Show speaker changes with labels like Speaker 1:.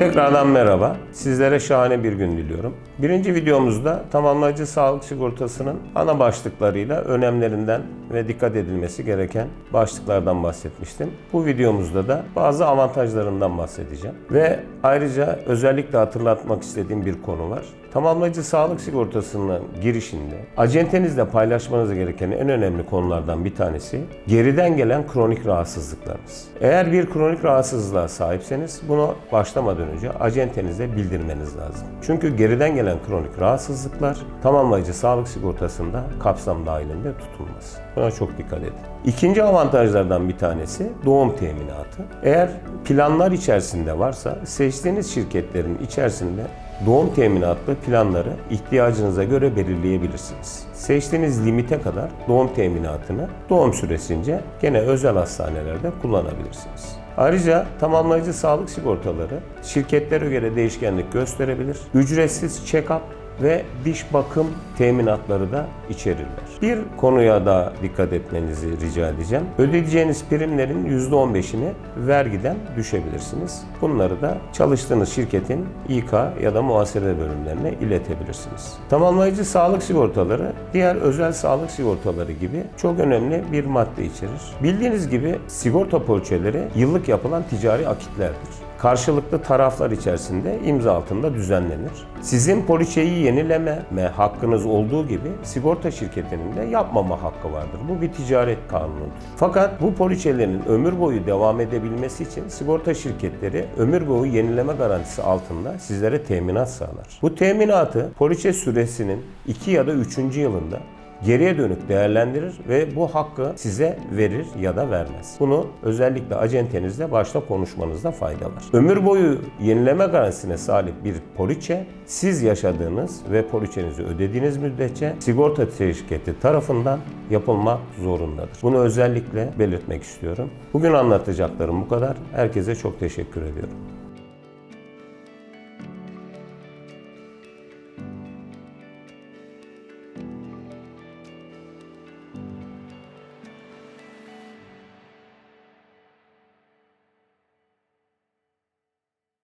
Speaker 1: Tekrardan merhaba. Sizlere şahane bir gün diliyorum. Birinci videomuzda tamamlayıcı sağlık sigortasının ana başlıklarıyla önemlerinden ve dikkat edilmesi gereken başlıklardan bahsetmiştim. Bu videomuzda da bazı avantajlarından bahsedeceğim. Ve ayrıca özellikle hatırlatmak istediğim bir konu var. Tamamlayıcı sağlık sigortasının girişinde acentenizle paylaşmanız gereken en önemli konulardan bir tanesi geriden gelen kronik rahatsızlıklarınız. Eğer bir kronik rahatsızlığa sahipseniz bunu başlamadan önce acentenize bildirmeniz lazım. Çünkü geriden gelen kronik rahatsızlıklar tamamlayıcı sağlık sigortasında kapsam dahilinde tutulmaz. Buna çok dikkat edin. İkinci avantajlardan bir tanesi doğum teminatı. Eğer planlar içerisinde varsa seçtiğiniz şirketlerin içerisinde doğum teminatlı planları ihtiyacınıza göre belirleyebilirsiniz. Seçtiğiniz limite kadar doğum teminatını doğum süresince gene özel hastanelerde kullanabilirsiniz. Ayrıca tamamlayıcı sağlık sigortaları şirketlere göre değişkenlik gösterebilir. Ücretsiz check-up ve diş bakım teminatları da içerirler. Bir konuya da dikkat etmenizi rica edeceğim. Ödeyeceğiniz primlerin %15'ini vergiden düşebilirsiniz. Bunları da çalıştığınız şirketin İK ya da muhasebe bölümlerine iletebilirsiniz. Tamamlayıcı sağlık sigortaları diğer özel sağlık sigortaları gibi çok önemli bir madde içerir. Bildiğiniz gibi sigorta poliçeleri yıllık yapılan ticari akitlerdir karşılıklı taraflar içerisinde imza altında düzenlenir. Sizin poliçeyi yenileme hakkınız olduğu gibi sigorta şirketinin de yapmama hakkı vardır. Bu bir ticaret kanunudur. Fakat bu poliçelerin ömür boyu devam edebilmesi için sigorta şirketleri ömür boyu yenileme garantisi altında sizlere teminat sağlar. Bu teminatı poliçe süresinin 2 ya da 3. yılında geriye dönük değerlendirir ve bu hakkı size verir ya da vermez. Bunu özellikle acentenizle başta konuşmanızda fayda var. Ömür boyu yenileme garantisine sahip bir poliçe siz yaşadığınız ve poliçenizi ödediğiniz müddetçe sigorta şirketi tarafından yapılmak zorundadır. Bunu özellikle belirtmek istiyorum. Bugün anlatacaklarım bu kadar. Herkese çok teşekkür ediyorum.